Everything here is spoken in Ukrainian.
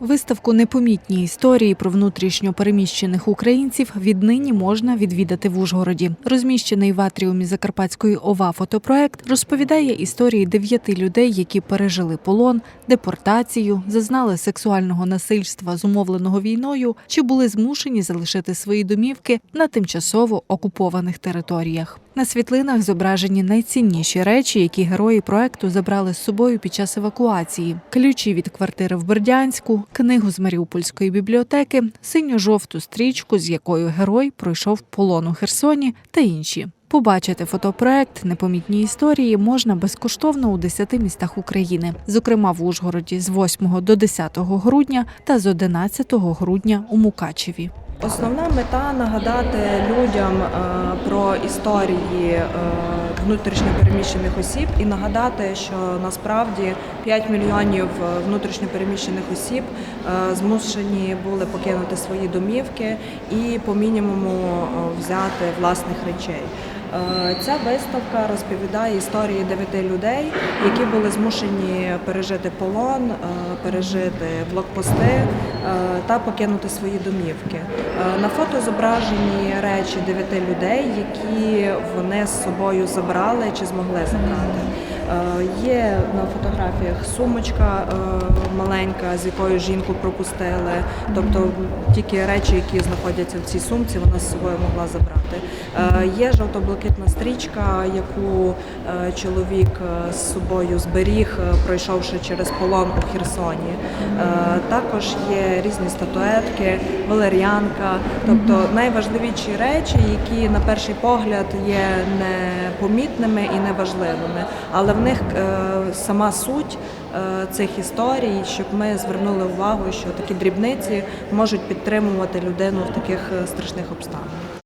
Виставку Непомітні історії про внутрішньо переміщених українців віднині можна відвідати в Ужгороді. Розміщений в атріумі Закарпатської ОВА фотопроект розповідає історії дев'яти людей, які пережили полон, депортацію, зазнали сексуального насильства, зумовленого війною, чи були змушені залишити свої домівки на тимчасово окупованих територіях. На світлинах зображені найцінніші речі, які герої проекту забрали з собою під час евакуації: ключі від квартири в Бердянську, книгу з Маріупольської бібліотеки, синьо-жовту стрічку, з якою герой пройшов полон у Херсоні, та інші. Побачити фотопроект Непомітні історії можна безкоштовно у 10 містах України, зокрема в Ужгороді з 8 до 10 грудня та з 11 грудня у Мукачеві. Основна мета нагадати людям е, про історії е, внутрішньопереміщених осіб і нагадати, що насправді 5 мільйонів внутрішньопереміщених осіб е, змушені були покинути свої домівки і по мінімуму е, взяти власних речей. Е, Ця виставка розповідає історії дев'яти людей, які були змушені пережити полон, е, пережити блокпости е, та покинути свої домівки. На фото зображені речі дев'яти людей, які вони з собою забрали чи змогли забрати. Е, Є на фотографіях сумочка е, маленька, з якою жінку пропустили. Тобто тільки речі, які знаходяться в цій сумці, вона з собою могла забрати. Е, Є жовто-блакитна стрічка, яку чоловік з собою зберіг, пройшовши через полон у Херсоні. Також є різні статуетки, валер'янка, тобто найважливіші речі, які на перший погляд є непомітними і неважливими, але них е, сама суть е, цих історій, щоб ми звернули увагу, що такі дрібниці можуть підтримувати людину в таких е, страшних обставинах.